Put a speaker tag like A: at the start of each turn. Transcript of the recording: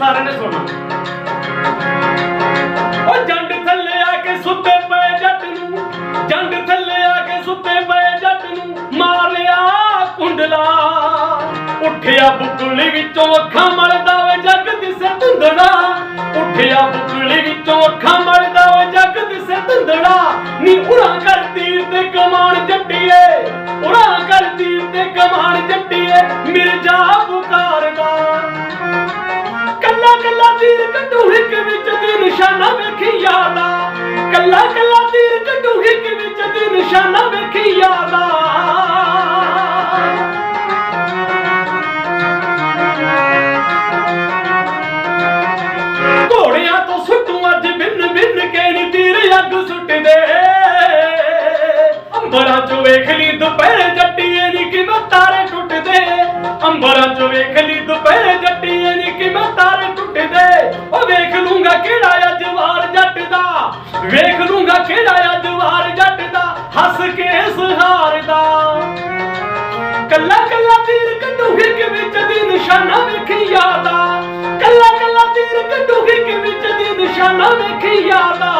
A: ਸਾਰਿਆਂ ਨੇ ਸੁਣਨਾ। ਉਹ ਜੰਡ ਥੱਲੇ ਆ ਕੇ ਸੁੱਤੇ ਪਏ ਜੱਟ ਨੂੰ, ਜੰਡ ਥੱਲੇ ਆ ਕੇ ਸੁੱਤੇ ਪਏ ਜੱਟ ਨੂੰ ਮਾਰ ਲਿਆ ਕੁੰਡਲਾ। ਉੱਠਿਆ ਬੁੱਕਲੀ ਵਿੱਚੋਂ ਅੱਖਾਂ ਮਲਦਾ ਵੇ ਜੱਗ ਦਿਸੇ ਧੁੰਦੜਾ ਉੱਠਿਆ ਬੁੱਕਲੀ ਵਿੱਚੋਂ ਅੱਖਾਂ ਮਲਦਾ ਵੇ ਜੱਗ ਦਿਸੇ ਧੁੰਦੜਾ ਨੀ ਉਰਾਂ ਕਰ ਤੀਰ ਤੇ ਕਮਾਨ ਜੱਟੀਏ, ਉਰਾਂ ਕਰ ਤੀਰ ਤੇ ਕਮਾਨ ਅੰਬਰਾਂ ਚੋਂ ਵੇਖ ਲਈ ਦੁਪਹਿਰੇ ਜੱਟੀਏ ਨੀ ਕਿਵੇਂ ਤਾਰੇ ਟੁੱਟਦੇ? ਅੰਬਰਾਂ ਚੋਂ ਵੇਖ ਲਈ ਦੁਪਹਿਰੇ ਜੱਟੀਏ ਨੀ ਕਿਵੇਂ ਤਾਰੇ ਟੁੱਟਦੇ? ਉਹ ਵੇਖ ਲੂੰਗਾ ਕਿਹੜਾ ਆ ਜਵਾਰ ਜੱਟ ਦਾ। ਵੇਖ ਲੂੰਗਾ ਕਿਹੜਾ ਆ ਜਵਾਰ ਜੱਟ ਦਾ। ਹੱਸ ਕੇ ਸਹਾਰ ਦਾ। ਕੱਲਾ ਕੱਲਾ ਤੀਰ ਕੱਢੂ ਹਿੱਕ ਵਿੱਚ ਦੀ ਨਿਸ਼ਾਨਾ ਵੇਖੀ ਯਾਦਾ ਕੱਲਾ ਕੱਲਾ ਤੀਰ ਕੱਢੂ ਹਿੱਕ ਵਿੱਚ ਦੀ ਨਿਸ਼ਾਨਾ ਵੇਖੀ ਯਾਦਾ